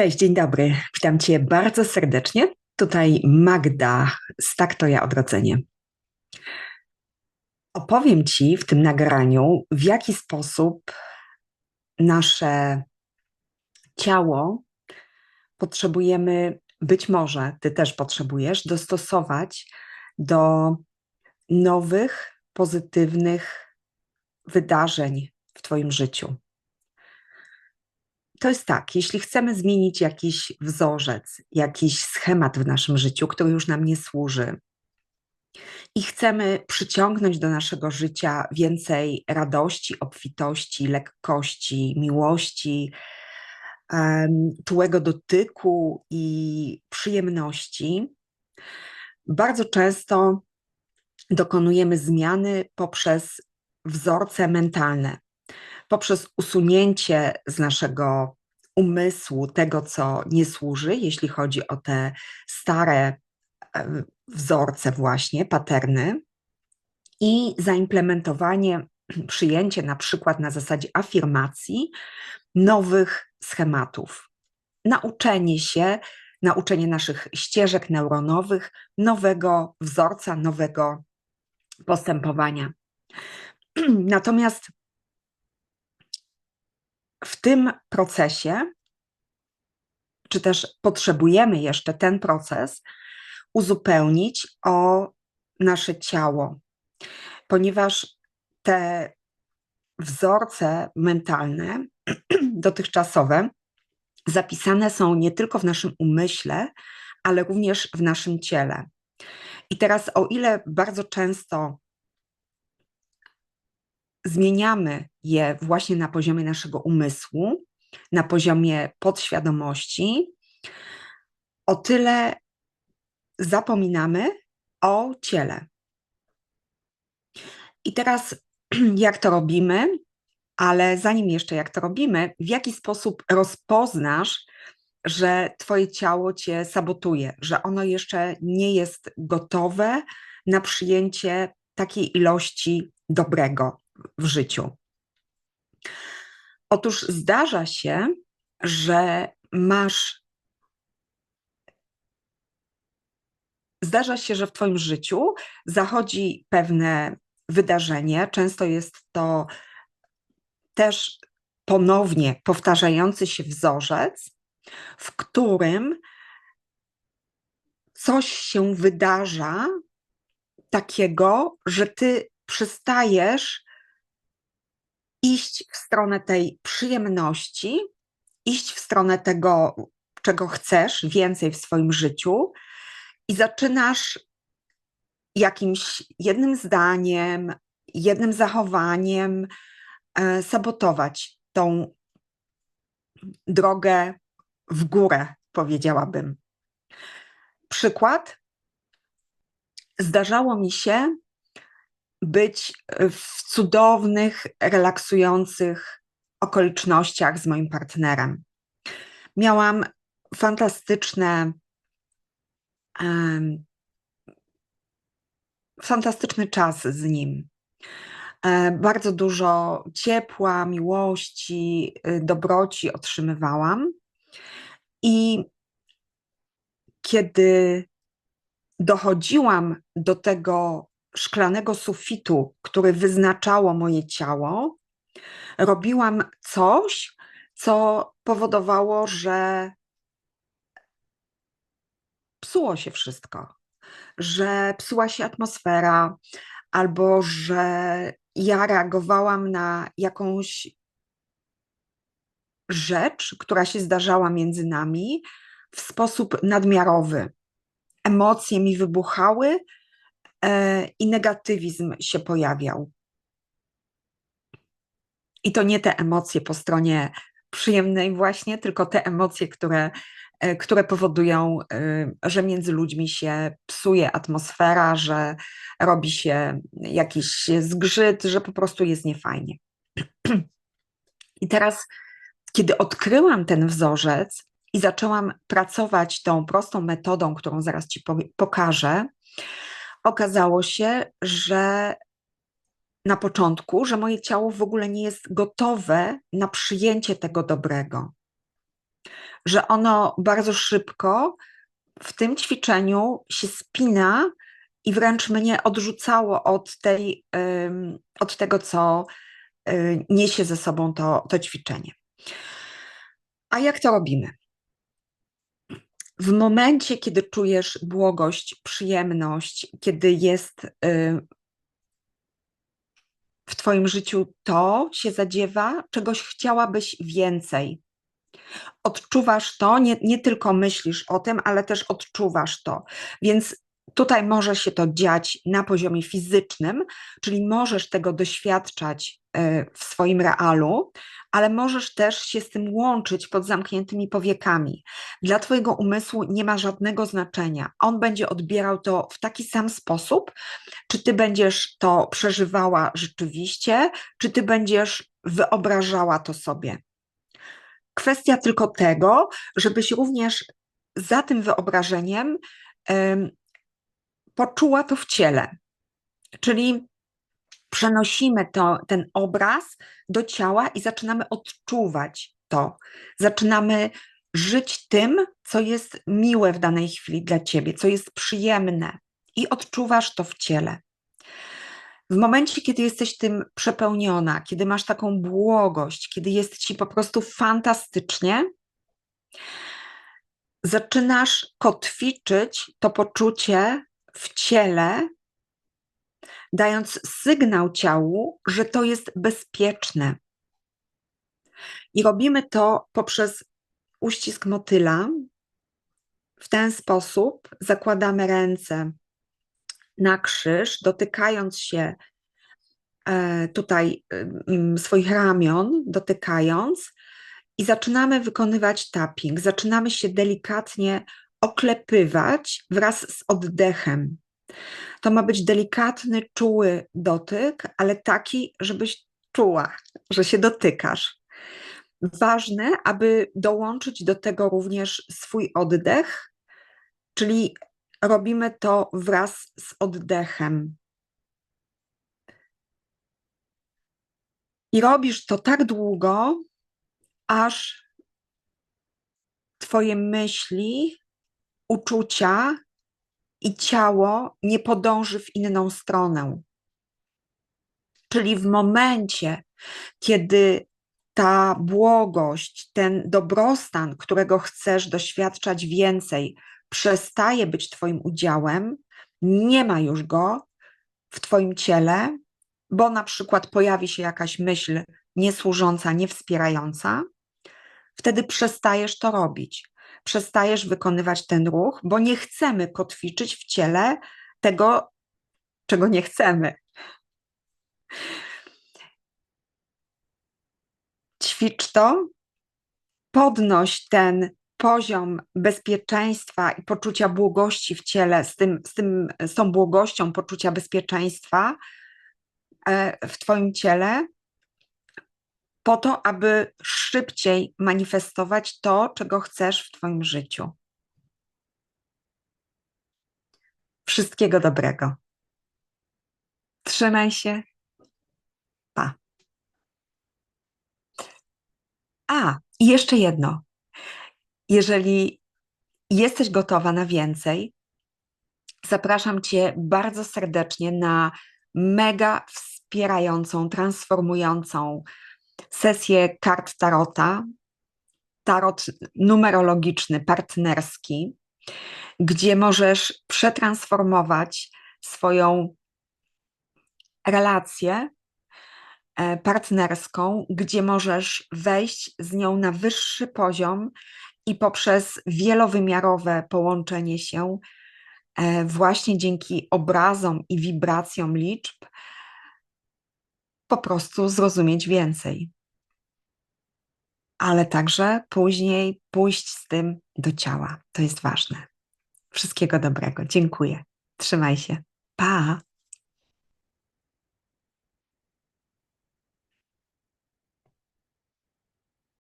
Cześć, dzień dobry. Witam Cię bardzo serdecznie. Tutaj Magda z Tak to ja odrodzenie. Opowiem Ci w tym nagraniu, w jaki sposób nasze ciało potrzebujemy, być może Ty też potrzebujesz, dostosować do nowych, pozytywnych wydarzeń w Twoim życiu to jest tak, jeśli chcemy zmienić jakiś wzorzec, jakiś schemat w naszym życiu, który już nam nie służy, i chcemy przyciągnąć do naszego życia więcej radości, obfitości, lekkości, miłości, czułego dotyku i przyjemności, bardzo często dokonujemy zmiany poprzez wzorce mentalne poprzez usunięcie z naszego umysłu tego, co nie służy, jeśli chodzi o te stare wzorce, właśnie, paterny, i zaimplementowanie, przyjęcie na przykład na zasadzie afirmacji nowych schematów. Nauczenie się, nauczenie naszych ścieżek neuronowych, nowego wzorca, nowego postępowania. Natomiast w tym procesie, czy też potrzebujemy jeszcze ten proces uzupełnić o nasze ciało, ponieważ te wzorce mentalne, dotychczasowe, zapisane są nie tylko w naszym umyśle, ale również w naszym ciele. I teraz, o ile bardzo często zmieniamy je właśnie na poziomie naszego umysłu, na poziomie podświadomości, o tyle zapominamy o ciele. I teraz, jak to robimy, ale zanim jeszcze jak to robimy, w jaki sposób rozpoznasz, że Twoje ciało Cię sabotuje, że ono jeszcze nie jest gotowe na przyjęcie takiej ilości dobrego, w życiu. Otóż zdarza się, że masz. Zdarza się, że w Twoim życiu zachodzi pewne wydarzenie. Często jest to też ponownie powtarzający się wzorzec, w którym coś się wydarza takiego, że ty przestajesz iść w stronę tej przyjemności, iść w stronę tego, czego chcesz więcej w swoim życiu i zaczynasz jakimś jednym zdaniem, jednym zachowaniem e, sabotować tą drogę w górę, powiedziałabym. Przykład. Zdarzało mi się być w cudownych, relaksujących okolicznościach z moim partnerem. Miałam fantastyczne, um, fantastyczny czas z nim. E, bardzo dużo ciepła, miłości, y, dobroci otrzymywałam. I kiedy dochodziłam do tego szklanego sufitu, który wyznaczało moje ciało, robiłam coś, co powodowało, że psuło się wszystko, że psuła się atmosfera, albo że ja reagowałam na jakąś rzecz, która się zdarzała między nami w sposób nadmiarowy. Emocje mi wybuchały, i negatywizm się pojawiał. I to nie te emocje po stronie przyjemnej, właśnie, tylko te emocje, które, e, które powodują, e, że między ludźmi się psuje atmosfera, że robi się jakiś zgrzyt, że po prostu jest niefajnie. I teraz, kiedy odkryłam ten wzorzec i zaczęłam pracować tą prostą metodą, którą zaraz Ci pokażę, okazało się, że na początku, że moje ciało w ogóle nie jest gotowe na przyjęcie tego dobrego. że ono bardzo szybko w tym ćwiczeniu się spina i wręcz mnie odrzucało od, tej, od tego, co y, niesie ze sobą to, to ćwiczenie. A jak to robimy? W momencie, kiedy czujesz błogość, przyjemność, kiedy jest y, w Twoim życiu to się zadziewa, czegoś chciałabyś więcej. Odczuwasz to, nie, nie tylko myślisz o tym, ale też odczuwasz to. Więc tutaj może się to dziać na poziomie fizycznym, czyli możesz tego doświadczać y, w swoim realu, ale możesz też się z tym łączyć pod zamkniętymi powiekami. Dla Twojego umysłu nie ma żadnego znaczenia. On będzie odbierał to w taki sam sposób, czy Ty będziesz to przeżywała rzeczywiście, czy Ty będziesz wyobrażała to sobie. Kwestia tylko tego, żebyś również za tym wyobrażeniem poczuła to w ciele. Czyli przenosimy to, ten obraz do ciała i zaczynamy odczuwać to. Zaczynamy żyć tym, co jest miłe w danej chwili dla ciebie, co jest przyjemne i odczuwasz to w ciele. W momencie, kiedy jesteś tym przepełniona, kiedy masz taką błogość, kiedy jest ci po prostu fantastycznie, zaczynasz kotwiczyć to poczucie w ciele dając sygnał ciału, że to jest bezpieczne. I robimy to poprzez uścisk motyla. W ten sposób zakładamy ręce na krzyż, dotykając się e, tutaj swoich ramion, dotykając, i zaczynamy wykonywać tapping. Zaczynamy się delikatnie oklepywać wraz z oddechem. To ma być delikatny, czuły dotyk, ale taki, żebyś czuła, że się dotykasz. Ważne, aby dołączyć do tego również swój oddech, czyli robimy to wraz z oddechem. I robisz to tak długo, aż Twoje myśli, uczucia i ciało nie podąży w inną stronę. Czyli w momencie, kiedy ta błogość, ten dobrostan, którego chcesz doświadczać więcej, przestaje być Twoim udziałem, nie ma już go w Twoim ciele, bo na przykład pojawi się jakaś myśl niesłużąca, niewspierająca, wtedy przestajesz to robić przestajesz wykonywać ten ruch, bo nie chcemy kotwiczyć w ciele tego, czego nie chcemy. Ćwicz to, podnoś ten poziom bezpieczeństwa i poczucia błogości w ciele, z, tym, z, tym, z tą błogością poczucia bezpieczeństwa e, w Twoim ciele, po to, aby szybciej manifestować to, czego chcesz w Twoim życiu. Wszystkiego dobrego. Trzymaj się. Pa. A, i jeszcze jedno. Jeżeli jesteś gotowa na więcej, zapraszam Cię bardzo serdecznie na mega wspierającą, transformującą, sesję kart tarota, tarot numerologiczny, partnerski, gdzie możesz przetransformować swoją relację e, partnerską, gdzie możesz wejść z nią na wyższy poziom i poprzez wielowymiarowe połączenie się, e, właśnie dzięki obrazom i wibracjom liczb, po prostu zrozumieć więcej. Ale także później pójść z tym do ciała. To jest ważne. Wszystkiego dobrego. Dziękuję. Trzymaj się. Pa.